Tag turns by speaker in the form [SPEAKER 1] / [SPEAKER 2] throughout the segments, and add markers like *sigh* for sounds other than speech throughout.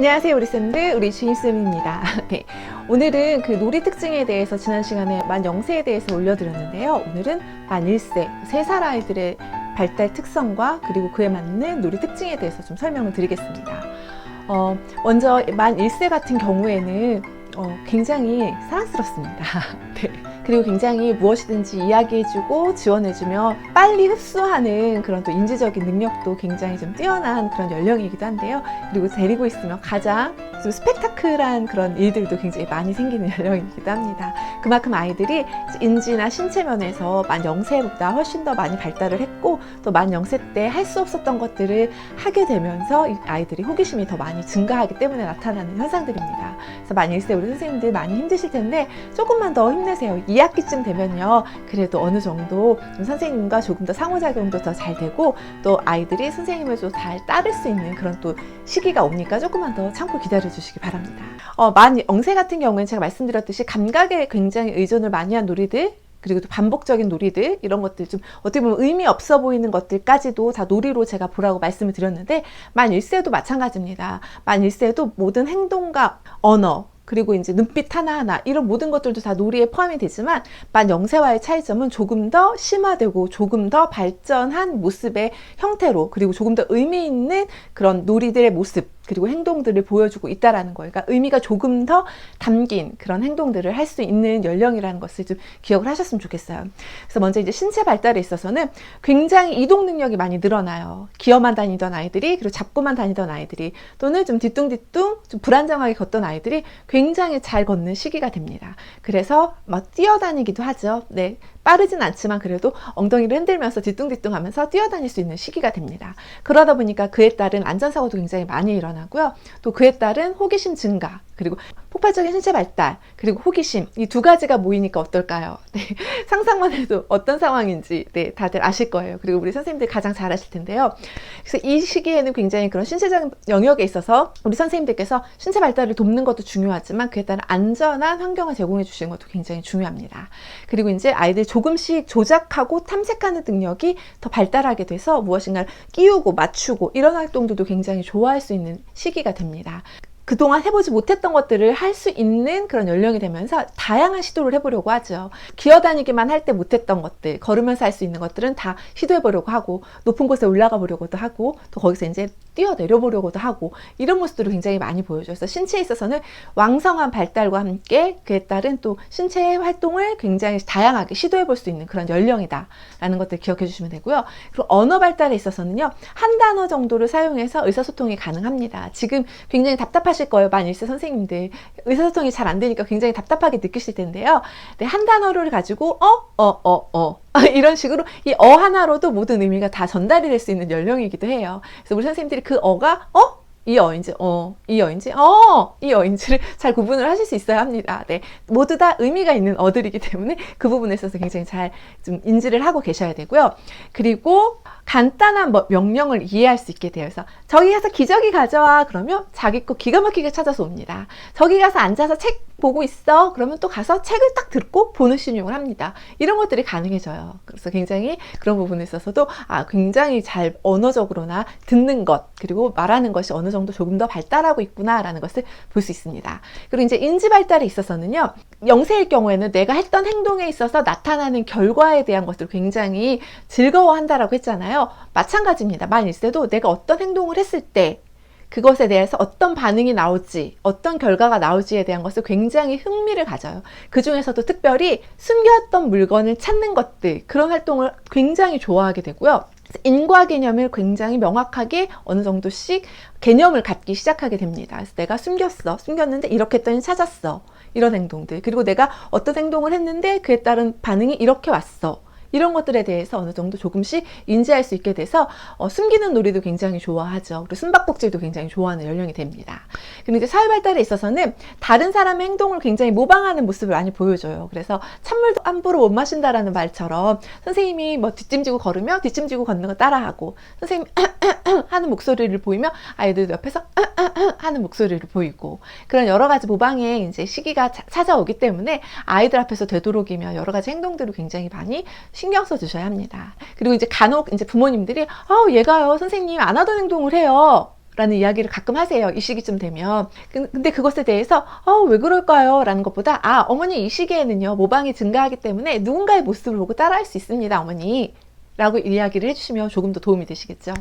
[SPEAKER 1] 안녕하세요 우리 쌤들. 우리 주임쌤입니다. *laughs* 네, 오늘은 그 놀이 특징에 대해서 지난 시간에 만 0세에 대해서 올려드렸는데요. 오늘은 만 1세 3살 아이들의 발달 특성과 그리고 그에 맞는 놀이 특징에 대해서 좀 설명을 드리겠습니다. 어, 먼저 만 1세 같은 경우에는 어, 굉장히 사랑스럽습니다. *laughs* 네. 그리고 굉장히 무엇이든지 이야기해주고 지원해주며 빨리 흡수하는 그런 또 인지적인 능력도 굉장히 좀 뛰어난 그런 연령이기도 한데요. 그리고 데리고 있으면 가장 좀 스펙타클한 그런 일들도 굉장히 많이 생기는 *laughs* 연령이기도 합니다. 그만큼 아이들이 인지나 신체 면에서 만 0세보다 훨씬 더 많이 발달을 했고 또 만 0세 때 할 수 없었던 것들을 하게 되면서 이 아이들이 호기심이 더 많이 증가하기 때문에 나타나는 현상들입니다. 그래서 만 1세 우리 선생님들 많이 힘드실 텐데 조금만 더 힘내세요. 2학기쯤 되면요. 그래도 어느 정도 좀 선생님과 조금 더 상호작용도 더 잘 되고 또 아이들이 선생님을 좀 잘 따를 수 있는 그런 또 시기가 오니까 조금만 더 참고 기다려 주시기 바랍니다. 어, 만 0세 같은 경우에는 제가 말씀드렸듯이 감각에 굉장히 의존을 많이 한 놀이들 그리고 또 반복적인 놀이들 이런 것들 좀 어떻게 보면 의미 없어 보이는 것들까지도 다 놀이로 제가 보라고 말씀을 드렸는데 만 1세도 마찬가지입니다. 만 1세도 모든 행동과 언어 그리고 이제 눈빛 하나하나 이런 모든 것들도 다 놀이에 포함이 되지만 만 0세와의 차이점은 조금 더 심화되고 조금 더 발전한 모습의 형태로 그리고 조금 더 의미 있는 그런 놀이들의 모습 그리고 행동들을 보여주고 있다라는 거예요. 그러니까 의미가 조금 더 담긴 그런 행동들을 할 수 있는 연령이라는 것을 좀 기억을 하셨으면 좋겠어요. 그래서 먼저 이제 신체 발달에 있어서는 굉장히 이동 능력이 많이 늘어나요. 기어만 다니던 아이들이 그리고 잡고만 다니던 아이들이 또는 좀 뒤뚱뒤뚱 좀 불안정하게 걷던 아이들이 굉장히 잘 걷는 시기가 됩니다. 그래서 막 뛰어다니기도 하죠. 네. 빠르진 않지만 그래도 엉덩이를 흔들면서 뒤뚱뒤뚱 하면서 뛰어다닐 수 있는 시기가 됩니다. 그러다 보니까 그에 따른 안전사고도 굉장히 많이 일어나 고요. 또 그에 따른 호기심 증가, 그리고 폭발적인 신체 발달, 그리고 호기심, 이 두 가지가 모이니까 어떨까요? *laughs* 네, 상상만 해도 어떤 상황인지 네, 다들 아실 거예요. 그리고 우리 선생님들 가장 잘 아실 텐데요. 그래서 이 시기에는 굉장히 그런 신체적 영역에 있어서 우리 선생님들께서 신체 발달을 돕는 것도 중요하지만 그에 따른 안전한 환경을 제공해 주시는 것도 굉장히 중요합니다. 그리고 이제 아이들 조금씩 조작하고 탐색하는 능력이 더 발달하게 돼서 무엇인가를 끼우고 맞추고 이런 활동들도 굉장히 좋아할 수 있는 시기가 됩니다. 그동안 해보지 못했던 것들을 할 수 있는 그런 연령이 되면서 다양한 시도를 해보려고 하죠. 기어다니기만 할 때 못했던 것들, 걸으면서 할 수 있는 것들은 다 시도해보려고 하고, 높은 곳에 올라가 보려고도 하고, 또 거기서 이제 뛰어내려 보려고도 하고, 이런 모습들을 굉장히 많이 보여줘요. 그래서 신체에 있어서는 왕성한 발달과 함께 그에 따른 또 신체 활동을 굉장히 다양하게 시도해볼 수 있는 그런 연령이다라는 것들 기억해 주시면 되고요. 그리고 언어 발달에 있어서는요, 한 단어 정도를 사용해서 의사소통이 가능합니다. 지금 굉장히 답답하 실 거예요. 만 1세 선생님들. 의사소통이 잘 안 되니까 굉장히 답답하게 느끼실 텐데요. 네, 한 단어를 가지고, 어, 어, 어, 어. *laughs* 이런 식으로 이 어 하나로도 모든 의미가 다 전달이 될 수 있는 연령이기도 해요. 그래서 우리 선생님들이 그 어가, 어? 이 어인지, 어, 이 어인지, 어, 이 어인지를 *laughs* 잘 구분을 하실 수 있어야 합니다. 네. 모두 다 의미가 있는 어들이기 때문에 그 부분에 있어서 굉장히 잘 좀 인지를 하고 계셔야 되고요. 그리고 간단한 뭐 명령을 이해할 수 있게 돼요. 그래서 저기 가서 기저귀 가져와. 그러면 자기 거 기가 막히게 찾아서 옵니다. 저기 가서 앉아서 책 보고 있어. 그러면 또 가서 책을 딱 듣고 보는 신용을 합니다. 이런 것들이 가능해져요. 그래서 굉장히 그런 부분에 있어서도 아, 굉장히 잘 언어적으로나 듣는 것, 그리고 말하는 것이 어느 정도 조금 더 발달하고 있구나라는 것을 볼 수 있습니다. 그리고 이제 인지 발달에 있어서는요, 영세일 경우에는 내가 했던 행동에 있어서 나타나는 결과에 대한 것들을 굉장히 즐거워한다라고 했잖아요. 마찬가지입니다. 만 1세도 내가 어떤 행동을 했을 때 그것에 대해서 어떤 반응이 나올지, 어떤 결과가 나올지에 대한 것을 굉장히 흥미를 가져요. 그 중에서도 특별히 숨겼던 물건을 찾는 것들, 그런 활동을 굉장히 좋아하게 되고요. 인과 개념을 굉장히 명확하게 어느 정도씩 개념을 갖기 시작하게 됩니다. 그래서 내가 숨겼어. 숨겼는데 이렇게 했더니 찾았어. 이런 행동들. 그리고 내가 어떤 행동을 했는데 그에 따른 반응이 이렇게 왔어. 이런 것들에 대해서 어느 정도 조금씩 인지할 수 있게 돼서 어, 숨기는 놀이도 굉장히 좋아하죠. 그리고 숨바꼭질도 굉장히 좋아하는 연령이 됩니다. 근데 이제 사회 발달에 있어서는 다른 사람의 행동을 굉장히 모방하는 모습을 많이 보여줘요. 그래서 찬물도 함부로 못 마신다라는 말처럼 선생님이 뭐 뒷짐지고 걸으면 뒷짐지고 걷는 거 따라하고 선생님 *clears throat* 하는 목소리를 보이면 아이들도 옆에서 *clears throat* 하는 목소리를 보이고 그런 여러 가지 모방의 이제 시기가 차- 찾아오기 때문에 아이들 앞에서 되도록이면 여러 가지 행동들을 굉장히 많이 신경 써 주셔야 합니다. 그리고 이제 간혹 이제 부모님들이 아 얘가요 선생님 안 하던 행동을 해요. 라는 이야기를 가끔 하세요. 이 시기쯤 되면. 근- 근데 그것에 대해서, 어, 왜 그럴까요? 라는 것보다, 아, 어머니 이 시기에는요, 모방이 증가하기 때문에 누군가의 모습을 보고 따라할 수 있습니다, 어머니. 라고 이야기를 해주시면 조금 더 도움이 되시겠죠.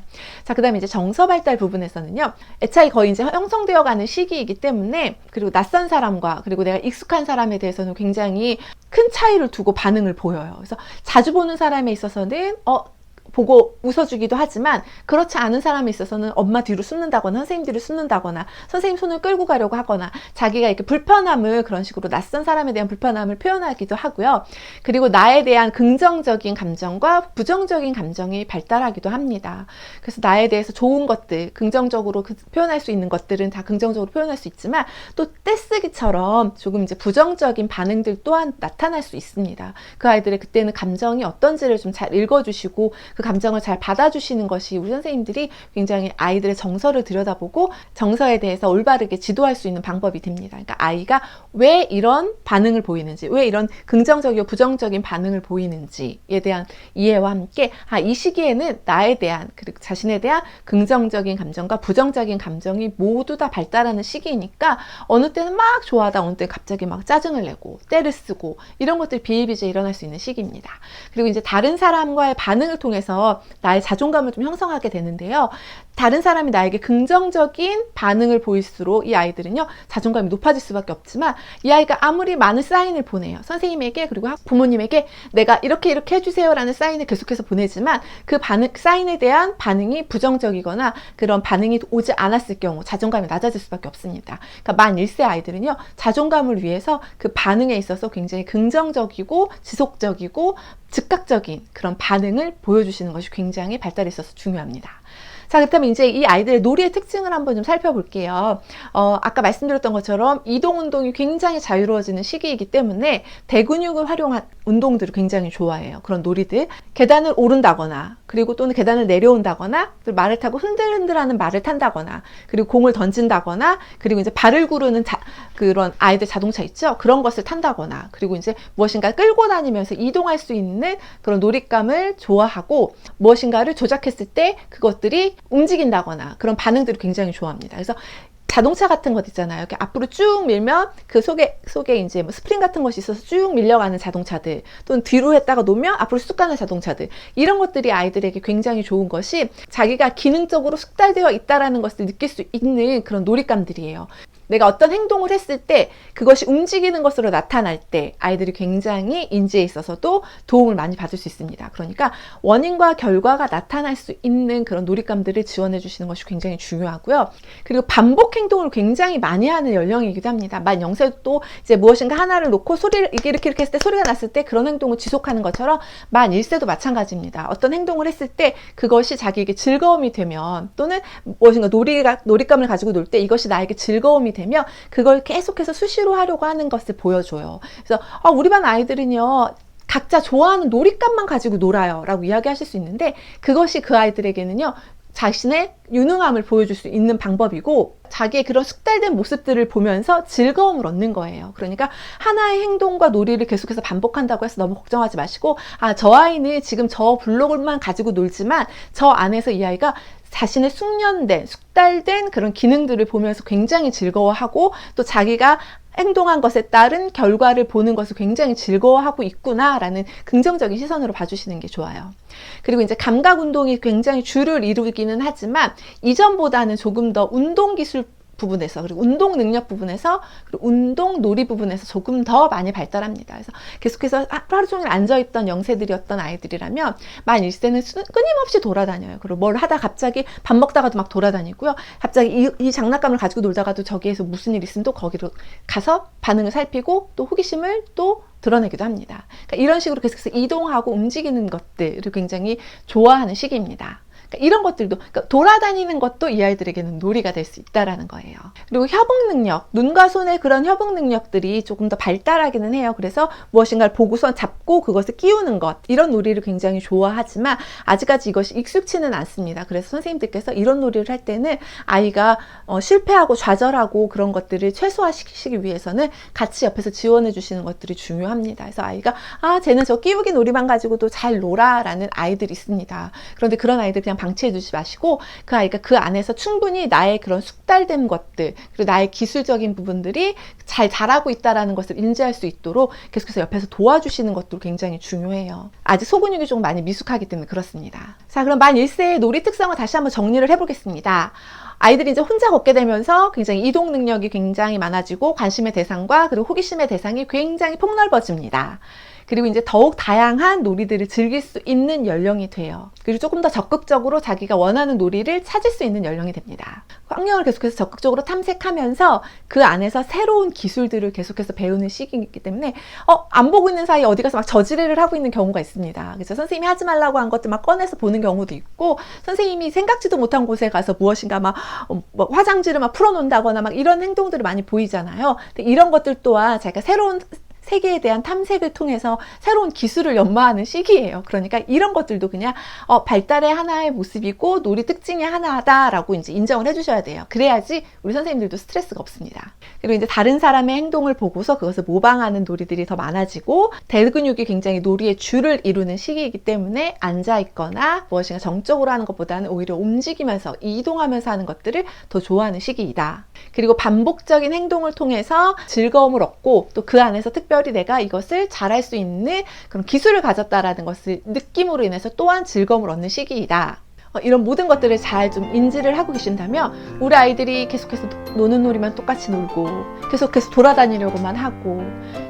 [SPEAKER 1] 자, 그 다음에 이제 정서 발달 부분에서는요, 애착이 거의 이제 형성되어 가는 시기이기 때문에, 그리고 낯선 사람과, 그리고 내가 익숙한 사람에 대해서는 굉장히 큰 차이를 두고 반응을 보여요. 그래서 자주 보는 사람에 있어서는, 어, 보고 웃어주기도 하지만 그렇지 않은 사람에 있어서는 엄마 뒤로 숨는다거나 선생님 뒤로 숨는다거나 선생님 손을 끌고 가려고 하거나 자기가 이렇게 불편함을 그런 식으로 낯선 사람에 대한 불편함을 표현하기도 하고요. 그리고 나에 대한 긍정적인 감정과 부정적인 감정이 발달하기도 합니다. 그래서 나에 대해서 좋은 것들, 긍정적으로 그- 표현할 수 있는 것들은 다 긍정적으로 표현할 수 있지만 또 떼쓰기처럼 조금 이제 부정적인 반응들 또한 나타날 수 있습니다. 그 아이들의 그때는 감정이 어떤지를 좀 잘 읽어주시고 그 감정을 잘 받아주시는 것이 우리 선생님들이 굉장히 아이들의 정서를 들여다보고 정서에 대해서 올바르게 지도할 수 있는 방법이 됩니다. 그러니까 아이가 왜 이런 반응을 보이는지, 왜 이런 긍정적이고 부정적인 반응을 보이는지에 대한 이해와 함께 아, 이 시기에는 나에 대한 그리고 자신에 대한 긍정적인 감정과 부정적인 감정이 모두 다 발달하는 시기이니까 어느 때는 막 좋아하다 어느 때 갑자기 막 짜증을 내고 때를 쓰고 이런 것들이 비일비재에 일어날 수 있는 시기입니다. 그리고 이제 다른 사람과의 반응을 통해서 나의 자존감을 좀 형성하게 되는데요. 다른 사람이 나에게 긍정적인 반응을 보일수록 이 아이들은요 자존감이 높아질 수밖에 없지만 이 아이가 아무리 많은 사인을 보내요 선생님에게 그리고 학- 부모님에게 내가 이렇게 이렇게 해주세요라는 사인을 계속해서 보내지만 그 반응 사인에 대한 반응이 부정적이거나 그런 반응이 오지 않았을 경우 자존감이 낮아질 수밖에 없습니다. 그러니까 만 1세 아이들은요 자존감을 위해서 그 반응에 있어서 굉장히 긍정적이고 지속적이고 즉각적인 그런 반응을 보여주시는 것이 굉장히 발달에 있어서 중요합니다. 자, 그렇다면 이제 이 아이들의 놀이의 특징을 한번 좀 살펴볼게요. 어, 아까 말씀드렸던 것처럼 이동 운동이 굉장히 자유로워지는 시기이기 때문에 대근육을 활용한 운동들을 굉장히 좋아해요. 그런 놀이들. 계단을 오른다거나, 그리고 또는 계단을 내려온다거나, 또 말을 타고 흔들흔들하는 말을 탄다거나, 그리고 공을 던진다거나, 그리고 이제 발을 구르는 자- 그런 아이들 자동차 있죠? 그런 것을 탄다거나, 그리고 이제 무엇인가 끌고 다니면서 이동할 수 있는 그런 놀잇감을 좋아하고, 무엇인가를 조작했을 때 그것들이 움직인다거나 그런 반응들을 굉장히 좋아합니다. 그래서 자동차 같은 것 있잖아요. 이렇게 앞으로 쭉 밀면 그 속에 속에 이제 뭐 스프링 같은 것이 있어서 쭉 밀려가는 자동차들, 또는 뒤로 했다가 놓으면 앞으로 쑥 가는 자동차들 이런 것들이 아이들에게 굉장히 좋은 것이 자기가 기능적으로 숙달되어 있다라는 것을 느낄 수 있는 그런 놀잇감들이에요. 내가 어떤 행동을 했을 때 그것이 움직이는 것으로 나타날 때 아이들이 굉장히 인지에 있어서도 도움을 많이 받을 수 있습니다. 그러니까 원인과 결과가 나타날 수 있는 그런 놀잇감들을 지원해 주시는 것이 굉장히 중요하고요. 그리고 반복 행동을 굉장히 많이 하는 연령이기도 합니다. 만 0세도 이제 무엇인가 하나를 놓고 소리를 이렇게 이렇게 했을 때 소리가 났을 때 그런 행동을 지속하는 것처럼 만 1세도 마찬가지입니다. 어떤 행동을 했을 때 그것이 자기에게 즐거움이 되면 또는 무엇인가 놀이가, 놀잇감을 가지고 놀 때 이것이 나에게 즐거움이 되면 그걸 계속해서 수시로 하려고 하는 것을 보여줘요. 그래서 아, 우리 반 아이들은요. 각자 좋아하는 놀잇감만 가지고 놀아요. 라고 이야기하실 수 있는데 그것이 그 아이들에게는요. 자신의 유능함을 보여줄 수 있는 방법이고 자기의 그런 숙달된 모습들을 보면서 즐거움을 얻는 거예요. 그러니까 하나의 행동과 놀이를 계속해서 반복한다고 해서 너무 걱정하지 마시고 아, 저 아이는 지금 저 블록을만 가지고 놀지만 저 안에서 이 아이가 자신의 숙련된, 숙달된 그런 기능들을 보면서 굉장히 즐거워하고 또 자기가 행동한 것에 따른 결과를 보는 것을 굉장히 즐거워하고 있구나라는 긍정적인 시선으로 봐주시는 게 좋아요. 그리고 이제 감각 운동이 굉장히 주를 이루기는 하지만 이전보다는 조금 더 운동 기술 부분에서 그리고 운동 능력 부분에서 그리고 운동 놀이 부분에서 조금 더 많이 발달합니다. 그래서 계속해서 하- 하루 종일 앉아있던 영세들이었던 아이들이라면 만 1세는 끊임없이 돌아다녀요. 그리고 뭘 하다 갑자기 밥 먹다가도 막 돌아다니고요. 갑자기 이, 이 장난감을 가지고 놀다가도 저기에서 무슨 일 있으면 또 거기로 가서 반응을 살피고 또 호기심을 또 드러내기도 합니다. 그러니까 이런 식으로 계속해서 이동하고 움직이는 것들을 굉장히 좋아하는 시기입니다. 그러니까 이런 것들도 그러니까 돌아다니는 것도 이 아이들에게는 놀이가 될 수 있다라는 거예요. 그리고 협응 능력, 눈과 손의 그런 협응 능력들이 조금 더 발달하기는 해요. 그래서 무엇인가를 보고서 잡고 그것을 끼우는 것 이런 놀이를 굉장히 좋아하지만 아직까지 이것이 익숙치는 않습니다. 그래서 선생님들께서 이런 놀이를 할 때는 아이가 어, 실패하고 좌절하고 그런 것들을 최소화시키기 위해서는 같이 옆에서 지원해 주시는 것들이 중요합니다. 그래서 아이가 아 쟤는 저 끼우기 놀이만 가지고도 잘 놀아라는 아이들이 있습니다. 그런데 그런 아이들 그냥 방치해 두지 마시고 그 아이가 그 안에서 충분히 나의 그런 숙달된 것들 그리고 나의 기술적인 부분들이 잘 자라고 있다라는 것을 인지할 수 있도록 계속해서 옆에서 도와주시는 것도 굉장히 중요해요. 아직 소근육이 좀 많이 미숙하기 때문에 그렇습니다. 자, 그럼 만 1세의 놀이 특성을 다시 한번 정리를 해보겠습니다. 아이들이 이제 혼자 걷게 되면서 굉장히 이동 능력이 굉장히 많아지고 관심의 대상과 그리고 호기심의 대상이 굉장히 폭넓어집니다. 그리고 이제 더욱 다양한 놀이들을 즐길 수 있는 연령이 돼요. 그리고 조금 더 적극적으로 자기가 원하는 놀이를 찾을 수 있는 연령이 됩니다. 환경을 계속해서 적극적으로 탐색하면서 그 안에서 새로운 기술들을 계속해서 배우는 시기이기 때문에 어, 안 보고 있는 사이에 어디 가서 막 저지레를 하고 있는 경우가 있습니다. 그래서 선생님이 하지 말라고 한 것들 막 꺼내서 보는 경우도 있고 선생님이 생각지도 못한 곳에 가서 무엇인가 막 어, 뭐 화장지를 막 풀어놓는다거나 막 이런 행동들을 많이 보이잖아요. 근데 이런 것들 또한 자기가 새로운 세계에 대한 탐색을 통해서 새로운 기술을 연마하는 시기예요. 그러니까 이런 것들도 그냥 어, 발달의 하나의 모습이고 놀이 특징의 하나다라고 이제 인정을 해주셔야 돼요. 그래야지 우리 선생님들도 스트레스가 없습니다. 그리고 이제 다른 사람의 행동을 보고서 그것을 모방하는 놀이들이 더 많아지고 대근육이 굉장히 놀이의 줄을 이루는 시기이기 때문에 앉아 있거나 무엇인가 정적으로 하는 것보다는 오히려 움직이면서 이동하면서 하는 것들을 더 좋아하는 시기이다. 그리고 반복적인 행동을 통해서 즐거움을 얻고 또 그 안에서 특별 히 내가 이것을 잘할 수 있는 그런 기술을 가졌다라는 것을 느낌으로 인해서 또한 즐거움을 얻는 시기이다. 어, 이런 모든 것들을 잘 좀 인지를 하고 계신다면 우리 아이들이 계속해서 노는 놀이만 똑같이 놀고 계속해서 돌아다니려고만 하고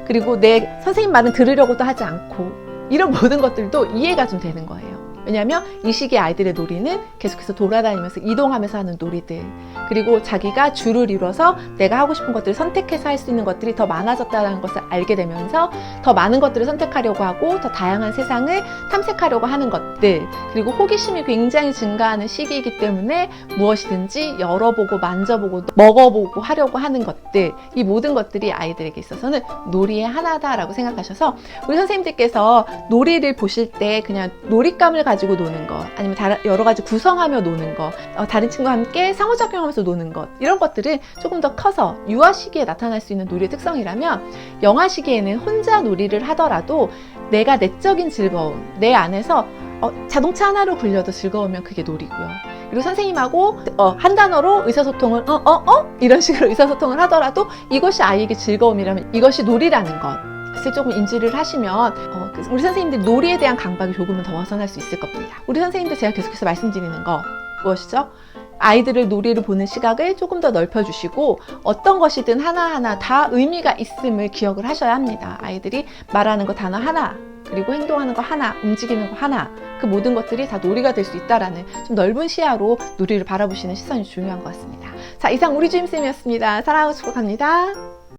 [SPEAKER 1] 그리고 내 선생님 말은 들으려고도 하지 않고 이런 모든 것들도 이해가 좀 되는 거예요. 왜냐하면 이 시기에 아이들의 놀이는 계속해서 돌아다니면서 이동하면서 하는 놀이들. 그리고 자기가 줄을 이뤄서 내가 하고 싶은 것들을 선택해서 할 수 있는 것들이 더 많아졌다는 것을 알게 되면서 더 많은 것들을 선택하려고 하고 더 다양한 세상을 탐색하려고 하는 것들. 그리고 호기심이 굉장히 증가하는 시기이기 때문에 무엇이든지 열어보고 만져보고 먹어보고 하려고 하는 것들. 이 모든 것들이 아이들에게 있어서는 놀이의 하나다라고 생각하셔서 우리 선생님들께서 놀이를 보실 때 그냥 놀잇감을 가지고 노는 것 아니면 다른 여러 가지 구성하며 노는 것 어, 다른 친구와 함께 상호작용하면서 노는 것 이런 것들은 조금 더 커서 유아 시기에 나타날 수 있는 놀이의 특성이라면 영아 시기에는 혼자 놀이를 하더라도 내가 내적인 즐거움 내 안에서 어, 자동차 하나로 굴려도 즐거우면 그게 놀이고요. 그리고 선생님하고 어, 한 단어로 의사소통을 어 어 어 이런 식으로 의사소통을 하더라도 이것이 아이에게 즐거움이라면 이것이 놀이라는 것. 것을 조금 인지를 하시면 어, 그 우리 선생님들 놀이에 대한 강박이 조금은 더 벗어날 수 있을 겁니다. 우리 선생님들 제가 계속해서 말씀드리는 거 무엇이죠? 아이들을 놀이를 보는 시각을 조금 더 넓혀주시고 어떤 것이든 하나하나 다 의미가 있음을 기억을 하셔야 합니다. 아이들이 말하는 거 단어 하나 그리고 행동하는 거 하나, 움직이는 거 하나, 그 모든 것들이 다 놀이가 될 수 있다라는 좀 넓은 시야로 놀이를 바라보시는 시선이 중요한 것 같습니다. 자, 이상 우리 주임쌤이었습니다. 사랑하고 축복합니다.